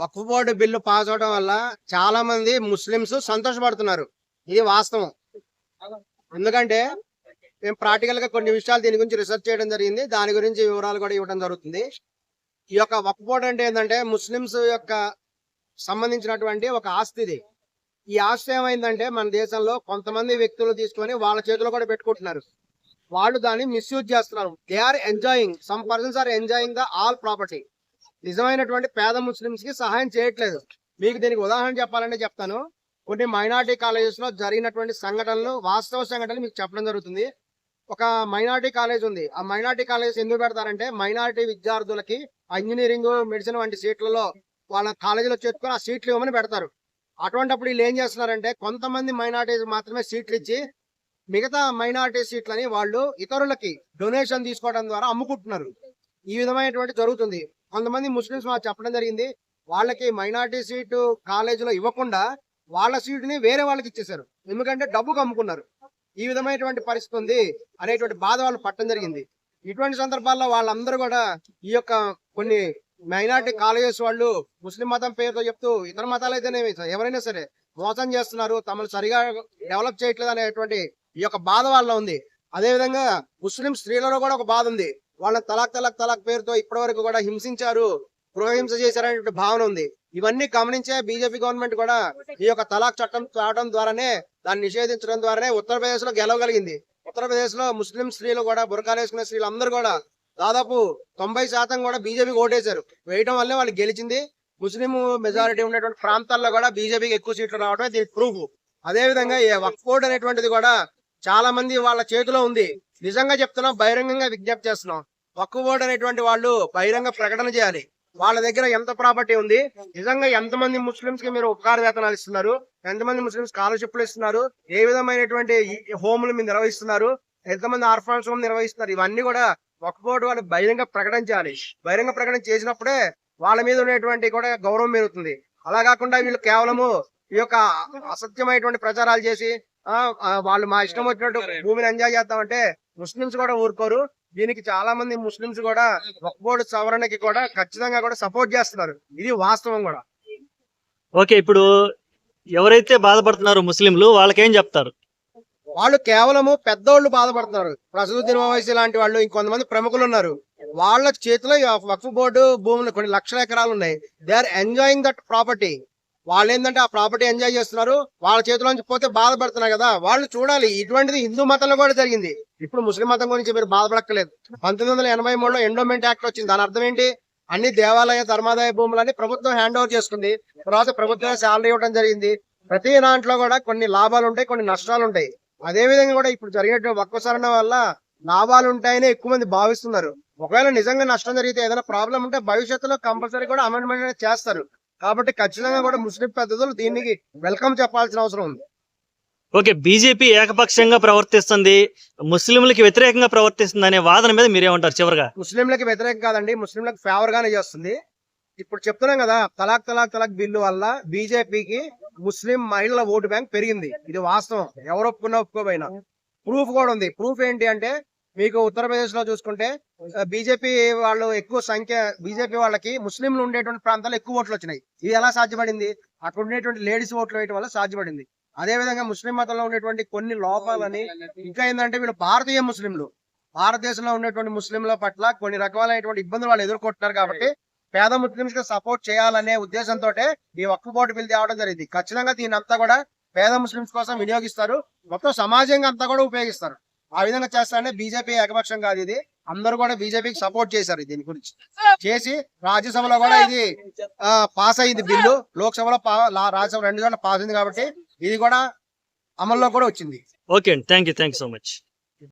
వక్ఫ్ board bill pass అవడం వల్ల చాలా మంది ముస్లిమ్స్ సంతోషపడుతున్నారు. ఇది వాస్తవం. ఎందుకంటే మేము ప్రాక్టికల్గా కొన్ని విషయాలు దీని గురించి రీసెర్చ్ చేయడం జరిగింది. దాని గురించి వివరాలు కూడా ఇవ్వడం జరుగుతుంది. ఈ యొక్క వక్ఫ్ బోర్డు అంటే ఏంటంటే ముస్లిమ్స్ యొక్క సంబంధించినటువంటి ఒక ఆస్తి ఇది. ఈ ఆస్తి ఏమైందంటే మన దేశంలో కొంతమంది వ్యక్తులు తీసుకొని వాళ్ళ చేతిలో కూడా పెట్టుకుంటున్నారు. వాళ్ళు దాన్ని మిస్యూజ్ చేస్తున్నారు. They are enjoying some persons are enjoying the all property నిజమైనటువంటి పేద ముస్లిమ్స్కి సహాయం చేయట్లేదు. మీకు దీనికి ఉదాహరణ చెప్పాలంటే చెప్తాను. కొన్ని మైనార్టీ కాలేజెస్లో జరిగినటువంటి సంఘటనలు వాస్తవ సంఘటనలు మీకు చెప్పడం జరుగుతుంది. ఒక మైనార్టీ కాలేజ్ ఉంది. ఆ మైనార్టీ కాలేజ్ ఎందుకు పెడతారంటే మైనార్టీ విద్యార్థులకి ఇంజనీరింగ్ మెడిసిన్ వంటి సీట్లలో వాళ్ళ కాలేజీలో చేర్చుకొని ఆ సీట్లు ఇవ్వమని పెడతారు. అటువంటిప్పుడు వీళ్ళు ఏం చేస్తున్నారంటే కొంతమంది మైనార్టీస్ మాత్రమే సీట్లు ఇచ్చి మిగతా మైనార్టీ సీట్లని వాళ్ళు ఇతరులకి డొనేషన్ తీసుకోవడం ద్వారా అమ్ముకుంటున్నారు. ఈ విధమైనటువంటి జరుగుతుంది. కొంతమంది ముస్లింస్ మాకు చెప్పడం జరిగింది వాళ్ళకి మైనార్టీ సీటు కాలేజీలో ఇవ్వకుండా వాళ్ళ సీటుని వేరే వాళ్ళకి ఇచ్చేశారు. ఎందుకంటే డబ్బుకు అమ్ముకున్నారు ఈ విధమైనటువంటి పరిస్థితి ఉంది అనేటువంటి బాధ వాళ్ళు పట్టడం జరిగింది. ఇటువంటి సందర్భాల్లో వాళ్ళందరూ కూడా ఈ యొక్క కొన్ని మైనార్టీ కాలేజెస్ వాళ్ళు ముస్లిం మతం పేరుతో చెప్తూ ఇతర మతాలు అయితేనేమి ఎవరైనా సరే మోసం చేస్తున్నారు తమను సరిగా డెవలప్ చేయట్లేదు అనేటువంటి ఈ యొక్క బాధ వాళ్ళ ఉంది. అదే విధంగా ముస్లిం స్త్రీలలో కూడా ఒక బాధ ఉంది. వాళ్ళని తలాక్ తలాక్ తలాక్ పేరుతో ఇప్పటి వరకు కూడా హింసించారు గృహహింస చేశారనే భావన ఉంది. ఇవన్నీ గమనించే బీజేపీ గవర్నమెంట్ కూడా ఈ యొక్క తలాక్ చట్టం రావడం ద్వారానే దాన్ని నిషేధించడం ద్వారానే ఉత్తరప్రదేశ్లో గెలవగలిగింది. ఉత్తరప్రదేశ్లో ముస్లిం స్త్రీలు కూడా బురకాలు వేసుకునే స్త్రీలు అందరూ కూడా దాదాపు తొంభై శాతం కూడా బీజేపీకి ఓటేశారు. వేయడం వల్లే వాళ్ళు గెలిచింది. ముస్లిం మెజారిటీ ఉన్నటువంటి ప్రాంతాల్లో కూడా బీజేపీకి ఎక్కువ సీట్లు రావడమే దీనికి ప్రూఫ్. అదేవిధంగా ఈ వక్ఫ్ బోర్డు అనేటువంటిది కూడా చాలా మంది వాళ్ళ చేతిలో ఉంది. నిజంగా చెప్తున్నాం బహిరంగంగా విజ్ఞప్తి చేస్తున్నాం. ఒక్క ఓటు అనేటువంటి వాళ్ళు బహిరంగ ప్రకటన చేయాలి. వాళ్ళ దగ్గర ఎంత ప్రాపర్టీ ఉంది? నిజంగా ఎంతమంది ముస్లింస్కి మీరు ఉపకార వేతనాలు ఇస్తున్నారు? ఎంతమంది ముస్లిం స్కాలర్షిప్లు ఇస్తున్నారు? ఏ విధమైనటువంటి హోములు మీరు నిర్వహిస్తున్నారు? ఎంతమంది ఆర్ఫాన్స్ హోమ్ నిర్వహిస్తున్నారు? ఇవన్నీ కూడా ఒక్క బోర్డు వాళ్ళు బహిరంగ ప్రకటన చేయాలి. బహిరంగ ప్రకటన చేసినప్పుడే వాళ్ళ మీద ఉన్నటువంటి కూడా గౌరవం పెరుగుతుంది. అలా కాకుండా వీళ్ళు కేవలము ఈ యొక్క అసత్యమైనటువంటి ప్రచారాలు చేసి వాళ్ళు మా ఇష్టం వచ్చినట్టు భూమిని ఎంజాయ్ చేస్తామంటే ముస్లిమ్స్ కూడా ఊరుకోరు. దీనికి చాలా మంది ముస్లిమ్స్ కూడా వక్ఫ్ బోర్డు సవరణకి కూడా ఖచ్చితంగా కూడా సపోర్ట్ చేస్తున్నారు. ఇది వాస్తవం కూడా. ఓకే ఇప్పుడు ఎవరైతే బాధపడుతున్నారో ముస్లింలు వాళ్ళకేం చెప్తారు? వాళ్ళు కేవలము పెద్దోళ్ళు బాధపడుతున్నారు. ప్రసదుద్దీన్ ఓవైసీ లాంటి వాళ్ళు ఇంకొంతమంది ప్రముఖులు ఉన్నారు. వాళ్ళ చేతిలో ఈ వక్ఫ్ బోర్డు భూములు కొన్ని లక్షల ఎకరాలు ఉన్నాయి. They are enjoying that property వాళ్ళు ఏంటంటే ఆ ప్రాపర్టీ ఎంజాయ్ చేస్తున్నారు వాళ్ళ చేతిలోంచి పోతే బాధపడుతున్నారు కదా. వాళ్ళు చూడాలి ఇటువంటిది హిందూ మతంలో కూడా జరిగింది. ఇప్పుడు ముస్లిం మతం గురించి మీరు బాధపడక్కలేదు పంతొమ్మిది వందల ఎనభై మూడులో ఎండోమెంట్ యాక్ట్ వచ్చింది. దాని అర్థం ఏంటి? అన్ని దేవాలయ ధర్మాదాయ భూములని ప్రభుత్వం హ్యాండ్ ఓవర్ చేసుకుంది. తర్వాత ప్రభుత్వం శాలరీ ఇవ్వడం జరిగింది. ప్రతి దాంట్లో కూడా కొన్ని లాభాలు ఉంటాయి కొన్ని నష్టాలు ఉంటాయి. అదే విధంగా కూడా ఇప్పుడు జరిగినటువంటి వక్వ వల్ల లాభాలు ఉంటాయని ఎక్కువ మంది భావిస్తున్నారు. ఒకవేళ నిజంగా నష్టం జరిగితే ఏదైనా ప్రాబ్లం ఉంటే భవిష్యత్తులో కంపల్సరీ కూడా అమెండ్మెంట్ అనేది చేస్తారు. కాబట్టి ఖచ్చితంగా కూడా ముస్లిం పెద్దలు దీనికి వెల్కమ్ చెప్పాల్సిన అవసరం ఉంది. ఓకే బీజేపీ ఏకపక్షంగా ప్రవర్తిస్తుంది ముస్లింలకి వ్యతిరేకంగా ప్రవర్తిస్తుంది అనే వాదన మీద మీరేమంటారు చివరిగా? ముస్లింలకి వ్యతిరేకం కాదండి ముస్లింలకు ఫేవర్ గానే చేస్తుంది. ఇప్పుడు చెప్తున్నాం కదా తలాక్ తలాక్ తలాక్ బిల్లు వల్ల బీజేపీకి ముస్లిం మహిళల ఓటు బ్యాంక్ పెరిగింది. ఇది వాస్తవం. ఎవరు ఒప్పుకున్నా ఒప్పుకోపోయినా ప్రూఫ్ కూడా ఉంది. ప్రూఫ్ ఏంటి అంటే మీకు ఉత్తరప్రదేశ్లో చూసుకుంటే బీజేపీ వాళ్ళు ఎక్కువ సంఖ్య బీజేపీ వాళ్ళకి ముస్లింలు ఉండేటువంటి ప్రాంతాల్లో ఎక్కువ ఓట్లు వచ్చినాయి. ఇది ఎలా సాధ్యపడింది? అక్కడ ఉండేటువంటి లేడీస్ ఓట్లు వేయడం వల్ల సాధ్యపడింది. అదే విధంగా ముస్లిం మతంలో ఉండేటువంటి కొన్ని లోపాలని ఇంకా ఏంటంటే వీళ్ళు భారతీయ ముస్లింలు. భారతదేశంలో ఉన్నటువంటి ముస్లింల పట్ల కొన్ని రకాలైనటువంటి ఇబ్బందులు వాళ్ళు ఎదుర్కొంటున్నారు కాబట్టి పేద ముస్లింస్కి సపోర్ట్ చేయాలనే ఉద్దేశంతో ఈ వక్ఫ్ బోర్డు బిల్ తేవడం జరిగింది. ఖచ్చితంగా దీని అంతా కూడా పేద ముస్లింస్ కోసం వినియోగిస్తారు. మొత్తం సమాజంగా అంతా కూడా ఉపయోగిస్తారు. ఆ విధంగా చేస్తారంటే బీజేపీ ఏకపక్షం కాదు ఇది. అందరూ కూడా బీజేపీకి సపోర్ట్ చేశారు దీని గురించి. చేసి రాజ్యసభలో కూడా ఇది పాస్ అయింది బిల్లు. లోక్సభలో పా- రాజ్యసభ రెండు చోట్ల పాస్ అయింది కాబట్టి ఇది కూడా అమల్లో కూడా వచ్చింది. ఓకే అండి. Thank you thank you so much